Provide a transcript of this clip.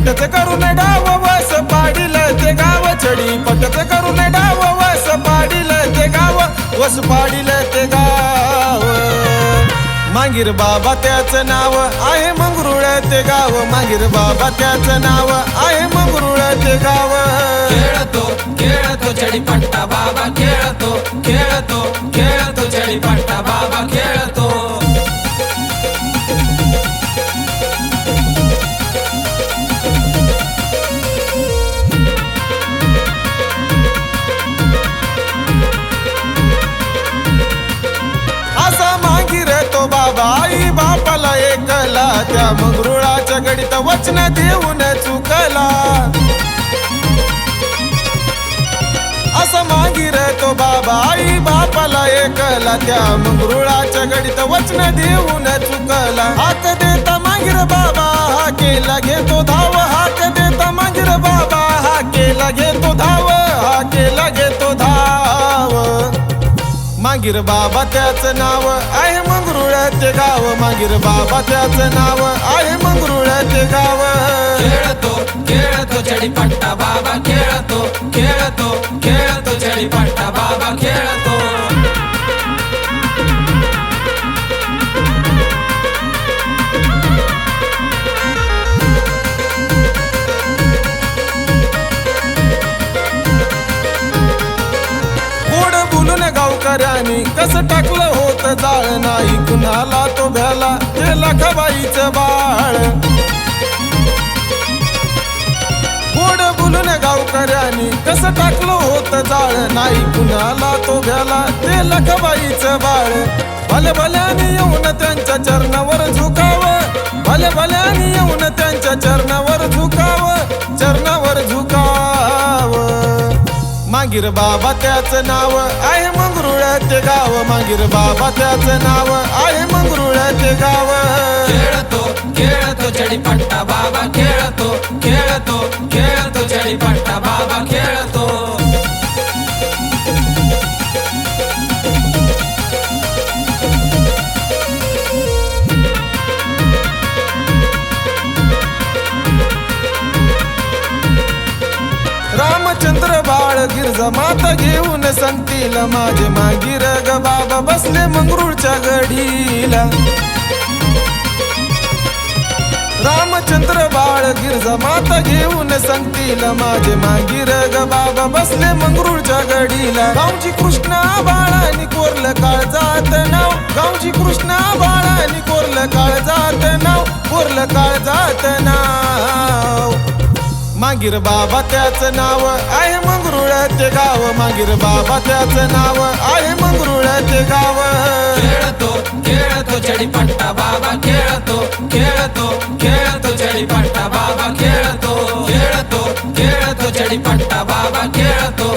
पटत करून डाव वस पाडील ते गाव छडी पटत करून डाव वस पाडील ते गाव. वस पाडील ते गाव. मागीर बाबा त्याच नाव आहे मंगरुळ ते गाव. मागीर बाबा त्याच नाव आहे मंगरुळ ते गाव. खेळतो खेळतो चढीपट्टा बाबा खेळ मंगरुळाच्या गडीत वचन देऊन चुकला. असं मागीर तो बाबा आई बापाला एकला त्या मंगरुळाच्या गडीत वचन देऊन चुकला. हात देता मागीर बाबा हा केला घेतो धाव मागीर बाबा त्याच नाव आहे मंगरुळ्याचे गाव. मागीर बाबा त्याच नाव आहे मंगरुळ्याचे गाव. खेळतो खेळतो चढीपट्टा बाबा खेळतो खेळतो खेळतो चढीपट्टा बाबा. बोलून गावकऱ्यानी कसं टाकलं होत जाळ नाही कुणाला तो भ्याला ते लखाबाईचं बाळ. गोड बोलून गावकऱ्याने कसं टाकलं होत जाळ नाही कुणाला तो भ्याला ते लखबाईच बाळ. भले भल्याने येऊन त्यांच्या चरणावर झुकाव. भले भल्याने येऊन त्यांच्या चरणावर मागीर बाबा त्याच नाव आहे मंगरुळ्याचे गाव. मागीर बाबा त्याच नाव आहे मंगरुळ्याचे गाव. खेळतो खेळतो चढीपट्टा बाबा रामचंद्र बाळ गिरजा माता घेऊन संगतील माझे मागीर ग बाबा बसले मंगरुळच्या गडीला रामचंद्र बाळ गिरजा माता घेऊन संगतील माझे मागीर ग बाबा बसले मंगरुळच्या गडीला गावची कृष्णा बाळानी कोरलं काळजात नाव. गावची कृष्णा बाळानी कोरलं काळजात नाव. कोरलं काळजात नाव. मागीर बाबा त्याच नाव आहे मंगरुळ्याचे गाव. मागीर बाबा त्याच नाव आहे मंगरुळ्याचे गाव. खेळतो खेळतो चढीपट्टा बाबा खेळतो खेळतो खेळतो चढीपट्टा बाबा खेळतो. खेळतो खेळतो चढीपट्टा बाबा खेळतो.